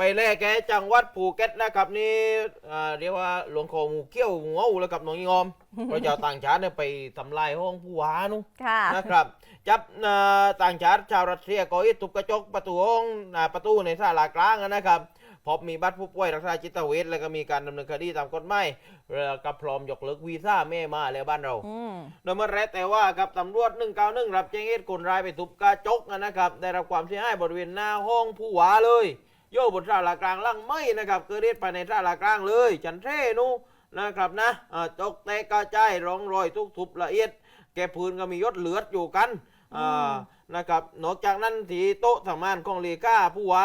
ไปแลกแกจังหวัดภูเก็ตนะครับนี่อ่าเรียกว่าหลวงโคงูเขี้ยวงูเอาแล้วกับน้องยอมพระเจ้าต่างชาติเนี่ยไปทำลายห้องผู้ว่านุค่ะนะครับ จับอ่าต่างชาติชาวรัสเซียก่ออิฐทุบกระจกประตูห้องอ่าประตูในศาลากลางนะครับพบมีบัตรผู้ป่วยรักษาจิตเวชแล้วก็มีการดำเนินคดีตามกฎหมายแล้วก็พร้อมยกเลิกวีซ่าแม่มาแล้วบ้านเราอืมโดยเมื่อแรกแต่ว่ากับตำรวจ 191 รับแจ้งเหตุคนร้ายไปทุบกระจกนะครับ ได้รับความเสียหายบริเวณหน้าห้องผู้ว่าเลย โย่บนศาลากลางล่างไม่นะครับเกิดเหตุภายในศาลากลางเลย จันเทนูนะครับนะอ่าจกแตกกระจายร่องรอยทุกทุบละเอียด แกพื้นก็มียศเหลือดอยู่กันอ่านะครับนอกจากนั้นที่โต๊ะทำงานของเลขาผู้ว่า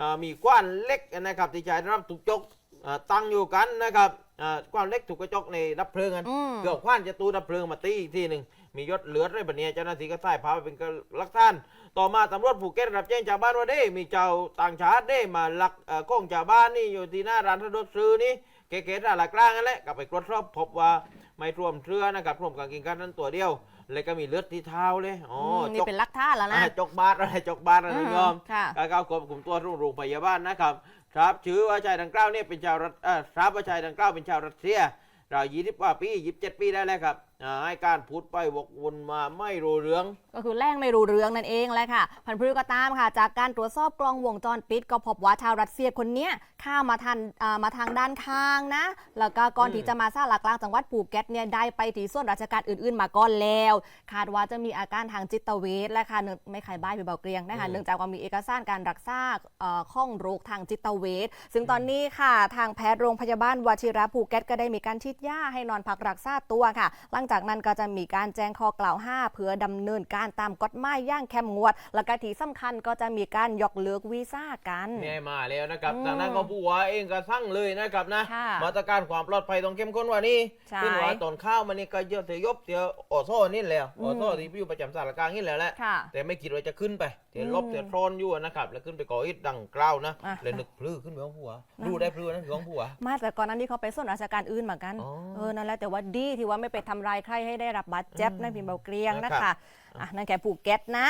อ่ามีกว้านเล็กนะครับที่ใช้รับถูกจกอ่าตั้งอยู่กันนะครับอ่ากว้านเล็กถูกกระจกในดับเพลิงกันอืมเกือบคว้านจะตูดับเพลิงมาตีอีกทีหนึ่ง มียศเหลือดเลยบัดเนี้ยเจ้าหน้าที่ก็ใส่พาไปเป็นหลักฐาน ต่อมาตำรวจภูเก็ตรับแจ้งชาวบ้านว่าเด้ มีเจ้าต่างชาติเด้มาลักเอ่อของชาวบ้านนี่อยู่ที่หน้าร้านสะดวกซื้อนี่เก๋ๆร้านหลักกลางนั่นแหละก็ไปตรวจสอบพบว่าไม่ท่วมเสื้อนะครับรวมกางเกงกันนั้นตัวเดียวแล้วก็มีเลือดที่เท้าเลยอ๋อมจนี่กเป็นลักท่าแล้วนะอ่าจกบาดอะไรจกบาดอะไรยอมค่ะการเข้าควบคุมตัวโรงพยาบาลนะครับครับชื่อว่าชายดังกล่าวเนี่ยเป็นชาวรัสเอ่อทราบว่าชายดังกล่าวเป็นชาวรัสเซียราวยี่สิบกว่าปียี่สิบเจ็ดปีได้แล้วครับ อ่าให้การพูดไปวกวนมาไม่รู้เรื่อง ก็คือแร่งไม่รู้เรื่องนั่นเองแหละค่ะ พันธุ์พืชก็ตามค่ะ จากการตรวจสอบกล้องวงจรปิด ก็พบว่าชาวรัสเซียคนเนี้ยข้ามมาทางอ่ามาทางด้านข้างนะ แล้วก็ก่อนอืม ที่จะมาซาลากลางจังหวัดภูเก็ตเนี่ยได้ไปที่ส่วนราชการอื่นๆ มาก่อนแล้ว คาดว่าจะมีอาการทางจิตเวชและค่ะเนื่องไม่ขายบ้ายไปเบาเกรียงนะคะเนื่องจากว่ามีเอกสารการรักษาเอ่อข้องโรคทางจิตเวชซึ่งตอนนี้ค่ะ ทางแพทย์โรงพยาบาลวชิระภูเก็ตก็ได้มีการฉีดยาให้นอนพักรักษาตัวค่ะ หลังจากนั้นก็จะมีการแจ้งข้อกล่าวหาเพื่อดำเนินการตามกฎหมายอย่างเข้มงวด และก็ที่สำคัญก็จะมีการยกเลิกวีซ่ากันเนี่ยมาแล้วนะครับอืมดังนั้นก็ผู้ว่าเองก็สั่งเลยนะครับนะค่ะมาตรการความปลอดภัยต้องเข้มข้นกว่านี้ใช่ขึ้นว่าตอนข้าวมันนี่ก็เยอะเสียยบเสียออโซ่นี่แหล้วอือมอโซ่ที่พี่อยู่ประจำสารกลางนี่แหละแหละค่ะแต่ไม่คิดว่าจะขึ้นไปเสียลบอืมเสียโทรนอยู่นะครับแล้วขึ้นไปก่ออิฐดังกล่าวนะอะเลยนึกพลื้อขึ้นไปของผัวนั่นดูได้พลื้อนะคือของผัวมาแต่ก่อนนั้นที่เขาไปส่วนราชการอื่นเหมือนกันอ๋อเออนั่นแหละแต่ว่าดีที่ว่าไม่ไปทำร้ายใครให้ได้รับบาดเจ็บอืมนั่นพิมพ์เบาเกรียงนะนะครัคะบอะนั่นแค่ภูเก็ตนะ